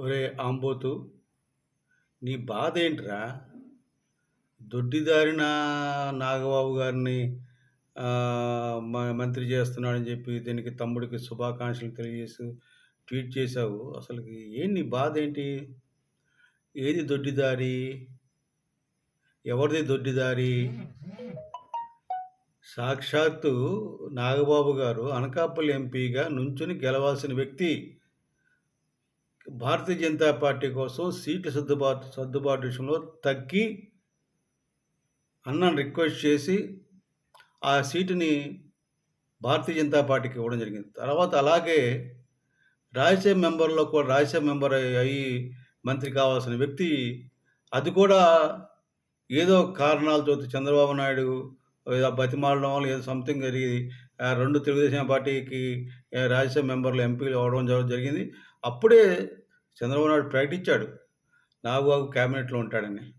ఒరే ఆంబోతు నీ బాధ ఏంట్రా? దొడ్డిదారిన నాగబాబు గారిని మ- మంత్రి చేస్తున్నాడని చెప్పి దీనికి తమ్ముడికి శుభాకాంక్షలు తెలియజేసి ట్వీట్ చేశావు. అసలు ఏం నీ బాధ ఏంటి? ఏది దొడ్డిదారి? ఎవరిది దొడ్డిదారి? సాక్షాత్తు నాగబాబు గారు అనకాపల్లి ఎంపీగా నుంచుని గెలవాల్సిన వ్యక్తి. భారతీయ జనతా పార్టీ కోసం సీట్ల సర్దుబాటు సర్దుబాటు విషయంలో తగ్గి అన్నను రిక్వెస్ట్ చేసి ఆ సీటుని భారతీయ జనతా పార్టీకి ఇవ్వడం జరిగింది. తర్వాత అలాగే రాజ్యసభ మెంబర్లో కూడా రాజ్యసభ మెంబర్ అయ్యి మంత్రి కావాల్సిన వ్యక్తి అది కూడా ఏదో కారణాలతో చంద్రబాబు నాయుడు బతిమాలడం వల్ల ఏదో సంథింగ్ జరిగి రెండు తెలుగుదేశం పార్టీకి రాజ్యసభ మెంబర్లు ఎంపీలు అవ్వడం జరిగింది. అప్పుడే చంద్రబాబు నాయుడు ప్రకటించాడు. నాగబాబు క్యాబినెట్లో ఉంటాడని.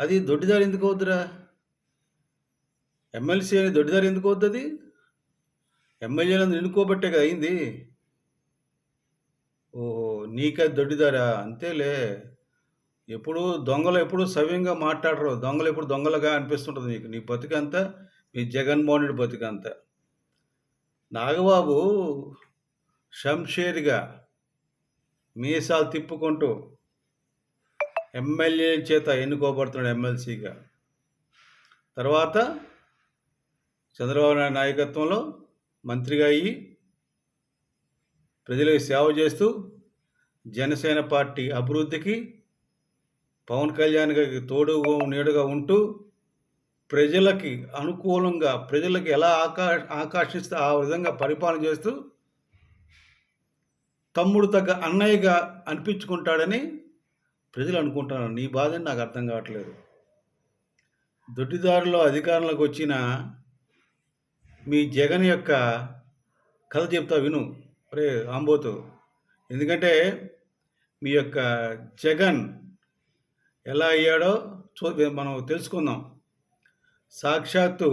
అది దొడ్డిదారు ఎందుకు అవుద్దురా? ఎమ్మెల్సీ అని దొడ్డిదారు ఎందుకు అవుతుంది ఎమ్మెల్యేలను ఎన్నుకోబట్టే కదా అయింది. ఓహో నీకది దొడ్డిదారా? అంతేలే. ఎప్పుడు దొంగలు ఎప్పుడు సవ్యంగా మాట్లాడరు. దొంగలు ఎప్పుడు దొంగలుగా అనిపిస్తుంటుంది నీకు. నీ బతికంతా మీ జగన్మోహన్ రెడ్డి బతికంతా. నాగబాబు షంషేర్గా మీసాలు తిప్పుకుంటూ ఎమ్మెల్యే చేత ఎన్నుకోబడుతున్నాడు ఎమ్మెల్సీగా. తర్వాత చంద్రబాబు నాయుడు నాయకత్వంలో మంత్రిగా అయ్యి ప్రజలకు సేవ చేస్తూ జనసేన పార్టీ అభివృద్ధికి పవన్ కళ్యాణ్ గారికి తోడు నీడుగా ఉంటూ ప్రజలకి అనుకూలంగా ప్రజలకి ఎలా ఆకా ఆకర్షిస్తే ఆ విధంగా పరిపాలన చేస్తూ తమ్ముడు తగ్గ అన్నయ్యగా అనిపించుకుంటాడని ప్రజలు అనుకుంటున్నారు. నీ బాధని నాకు అర్థం కావట్లేదు. దొడ్డిదారిలో అధికారంలోకి వచ్చిన మీ జగన్ యొక్క కథ చెప్తా విను. రే ఆంబోతు ఎందుకంటే మీ యొక్క జగన్ ఎలా అయ్యాడో చూ మనం తెలుసుకుందాం. సాక్షాత్తు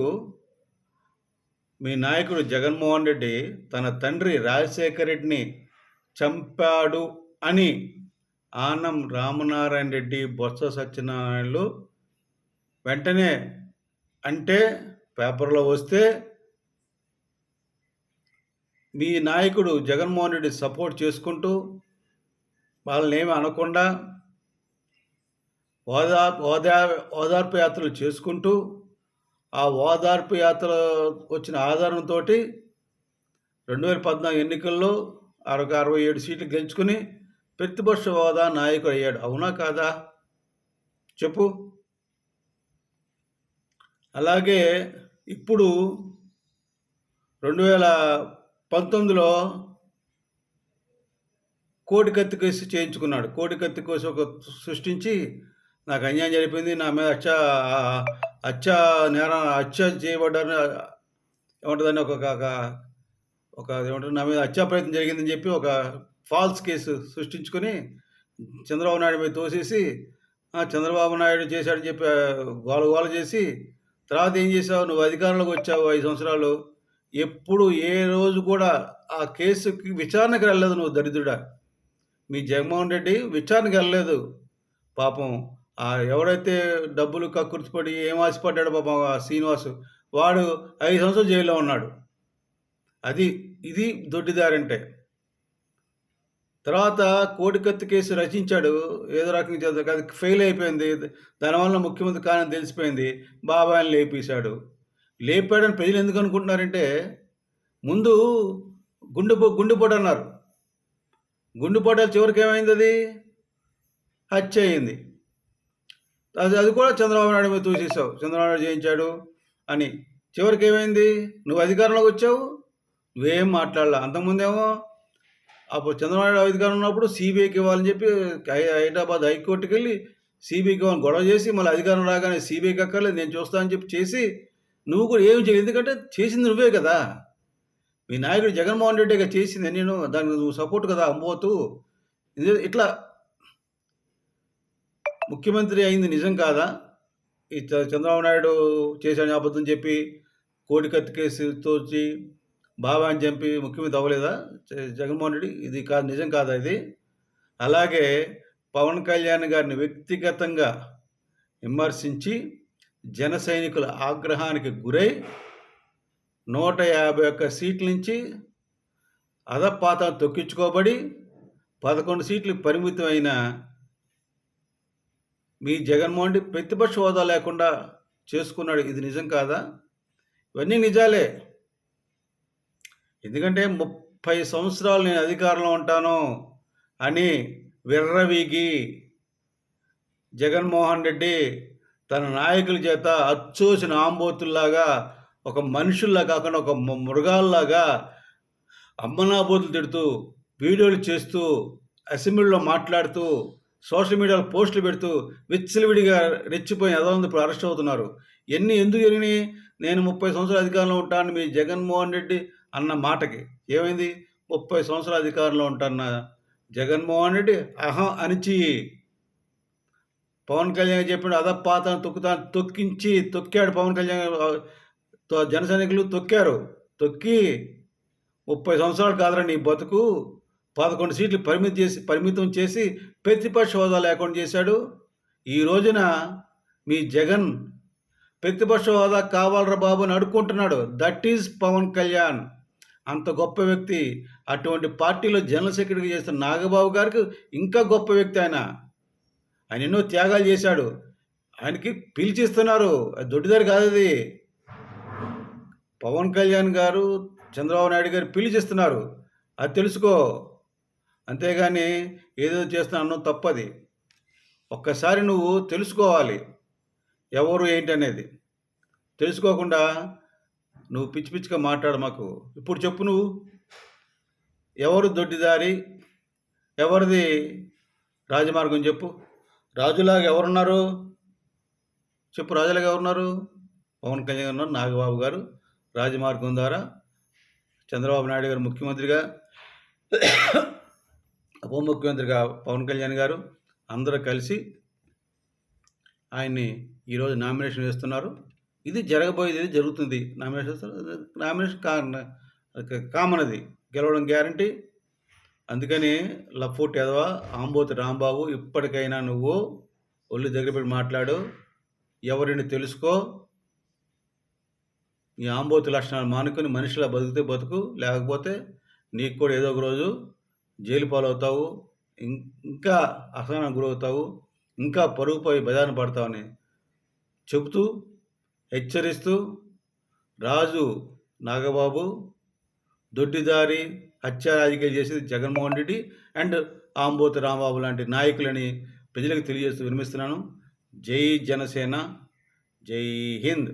మీ నాయకుడు జగన్మోహన్ రెడ్డి తన తండ్రి రాజశేఖర్ రెడ్డిని చంపాడు అని ఆనం రామనారాయణ రెడ్డి బొత్స సత్యనారాయణలు వెంటనే అంటే పేపర్లో వస్తే మీ నాయకుడు జగన్మోహన్ రెడ్డి సపోర్ట్ చేసుకుంటూ వాళ్ళని ఏమి అనకుండా ఓదా ఓదా ఓదార్పు యాత్రలు చేసుకుంటూ ఆ ఓదార్పు యాత్ర వచ్చిన ఆధారంతో రెండు వేల పద్నాలుగు ఎన్నికల్లో అరవై అరవై ఏడు సీట్లు గెలుచుకుని ప్రతిపక్ష హోదా నాయకుడు అయ్యాడు. అవునా కాదా? చెప్పు. అలాగే ఇప్పుడు రెండు వేల పంతొమ్మిదిలో కోటి కత్తి కేసు చేయించుకున్నాడు. కోటి కత్తి కేసు ఒక సృష్టించి నాకు అన్యాయం జరిపింది. నా మీద అచ్చ అచ్చ నేరం అచ్చ చేయబడ్డారని ఏమంటుందని ఒక ఒక ఏమంటారు నా మీద హత్యా ప్రయత్నం జరిగిందని చెప్పి ఒక ఫాల్స్ కేసు సృష్టించుకొని చంద్రబాబు నాయుడు మీద తోసేసి చంద్రబాబు నాయుడు చేశాడని చెప్పి గోల గోల చేసి తర్వాత ఏం చేసావు నువ్వు అధికారంలోకి వచ్చావు ఐదు సంవత్సరాలు ఎప్పుడు ఏ రోజు కూడా ఆ కేసుకి విచారణకు వెళ్ళలేదు నువ్వు దరిద్రుడా. మీ జగన్మోహన్ రెడ్డి విచారణకు వెళ్ళలేదు. పాపం ఆ ఎవరైతే డబ్బులు కక్కుర్చిపడి ఏం ఆశపడ్డాడు పాపం ఆ శ్రీనివాసు వాడు ఐదు సంవత్సరాలు జైల్లో ఉన్నాడు. అది ఇది దొడ్డిదారంటే. తర్వాత కోడికత్తి కేసు రచించాడు ఏదో రకంగా చేద్దాం అది ఫెయిల్ అయిపోయింది దానివల్ల ముఖ్యమంత్రి కానీ తెలిసిపోయింది బాబాయిని లేపేశాడు. లేపాడని ప్రజలు ఎందుకు అనుకుంటున్నారంటే ముందు గుండెపో గుండెపోటు అన్నారు. గుండెపోటు చివరికి ఏమైంది అది? హత్య అయింది. అది అది కూడా చంద్రబాబు నాయుడు మీద తోసేసావు చంద్రబాబు నాయుడు చేయించాడు అని. చివరికి ఏమైంది? నువ్వు అధికారంలోకి వచ్చావు? నువ్వేం మాట్లాడలా. అంతకుముందేమో అప్పుడు చంద్రబాబు నాయుడు అధికారం ఉన్నప్పుడు సిబిఐకి ఇవ్వాలని చెప్పి హైదరాబాద్ హైకోర్టుకి వెళ్ళి సిబిఐకి ఇవ్వాలని గొడవ చేసి మళ్ళీ అధికారం రాగానే సిబిఐకి అక్కర్లేదు నేను చూస్తానని చెప్పి చేసి నువ్వు కూడా ఏమి చేయలేదు. ఎందుకంటే చేసింది నువ్వే కదా. మీ నాయకుడు జగన్మోహన్ రెడ్డిగా చేసింది నేను దానికి నువ్వు సపోర్ట్ కదా అమ్మబోతూ ఇట్లా ముఖ్యమంత్రి అయింది నిజం కాదా? ఈ చంద్రబాబు నాయుడు చేశాడని అబద్ధం చెప్పి కోడికత్తి కేసు తోచి బాబాని చంపి ముఖ్యమంత్రి అవ్వలేదా? జగన్మోహన్ రెడ్డి? ఇది కాదు నిజం కాదా ఇది? అలాగే పవన్ కళ్యాణ్ గారిని వ్యక్తిగతంగా విమర్శించి జన సైనికుల ఆగ్రహానికి గురై నూట యాభై ఒక్క సీట్ల నుంచి అధపాతం తొక్కించుకోబడి పదకొండు సీట్లు పరిమితమైన మీ జగన్మోహన్ రెడ్డి ప్రతిపక్ష హోదా లేకుండా చేసుకున్నాడు. ఇది నిజం కాదా? ఇవన్నీ నిజాలే. ఎందుకంటే ముప్పై సంవత్సరాలు నేను అధికారంలో ఉంటాను అని విర్రవీగి జగన్మోహన్ రెడ్డి తన నాయకుల చేత అచ్చోసిన ఆంబోతుల్లాగా ఒక మనుషుల్లా కాకుండా ఒక మృగాల్లాగా అమ్మనాబోతులు తిడుతూ వీడియోలు చేస్తూ అసెంబ్లీలో మాట్లాడుతూ సోషల్ మీడియాలో పోస్టులు పెడుతూ విచ్చలవిడిగా రెచ్చిపోయి అదనంది ఇప్పుడు అరెస్ట్ అవుతున్నారు. ఎన్ని ఎందుకు జరిగినాయి? నేను ముప్పై సంవత్సరాల అధికారంలో ఉంటాను మీ జగన్మోహన్ రెడ్డి అన్న మాటకి. ఏమైంది? ముప్పై సంవత్సరాల అధికారంలో ఉంటున్న జగన్మోహన్ రెడ్డి అహం అనిచి. పవన్ కళ్యాణ్ చెప్పిన అదపాతాను తొక్కుతాను తొక్కించి తొక్కాడు పవన్ కళ్యాణ్. జన సైనికులు తొక్కారు. తొక్కి ముప్పై సంవత్సరాలు కాదురా నీ బతుకు. పదకొండు సీట్లు పరిమితి చేసి పరిమితం చేసి ప్రతిపక్ష హోదా లేకుండా చేశాడు. ఈ రోజున మీ జగన్ ప్రతిపక్ష హోదా కావాలరా బాబు అని అడుక్కుంటున్నాడు. That is Pawan Kalyan. అంత గొప్ప వ్యక్తి. అటువంటి పార్టీలో జనరల్ సెక్రటరీ చేస్తున్న నాగబాబు గారికి ఇంకా గొప్ప వ్యక్తి ఆయన. ఆయన ఎన్నో త్యాగాలు చేశాడు. ఆయనకి పిలిచిస్తున్నారు. అది దొడ్డిదారి కాదు అది. పవన్ కళ్యాణ్ గారు చంద్రబాబు నాయుడు గారు పిలిచిస్తున్నారు. అది తెలుసుకో. అంతేగాని ఏదో చేస్తున్నానో తప్పది. ఒక్కసారి నువ్వు తెలుసుకోవాలి. ఎవరు ఏంటి అనేది. తెలుసుకోకుండా నువ్వు పిచ్చి పిచ్చిగా మాట్లాడు మాకు. ఇప్పుడు చెప్పు నువ్వు. ఎవరు దొడ్డిదారి? ఎవరిది రాజమార్గం చెప్పు. రాజులాగా ఎవరున్నారు? చెప్పు రాజులాగా ఎవరున్నారు? పవన్ కళ్యాణ్ ఉన్నారు నాగబాబు గారు. రాజమార్గం ద్వారా చంద్రబాబు నాయుడు గారు ముఖ్యమంత్రిగా ఉప ముఖ్యమంత్రిగా పవన్ కళ్యాణ్ గారు అందరూ కలిసి ఆయన్ని ఈరోజు నామినేషన్ వేస్తున్నారు. ఇది జరగబోయేది ఇది జరుగుతుంది? నామినేషన్ నామినేషన్ కా కామన్ అది. గెలవడం గ్యారంటీ. అందుకని లఫోట్ ఎదవ ఆంబోతి రాంబాబు ఇప్పటికైనా నువ్వు ఒళ్ళు దగ్గర పెట్టి మాట్లాడు. ఎవరిని తెలుసుకో. నీ ఆంబోతు లక్షణాలు మానుకొని మనిషిలా బతికితే బతుకు. లేకపోతే నీకు కూడా ఏదో ఒక రోజు జైలు పాలవుతావు. ఇంకా అసహనం గురవుతావు. ఇంకా పరుగుపోయి బజారున పడతావని చెబుతూ హెచ్చరిస్తూ రాజు నాగబాబు దొడ్డిదారి హత్య రాజకీయాలు చేసేది జగన్మోహన్ రెడ్డి అండ్ ఆంబోతి రాంబాబు లాంటి నాయకులని ప్రజలకు తెలియజేస్తూ వినిపిస్తున్నాను. జై జనసేన జై హింద్.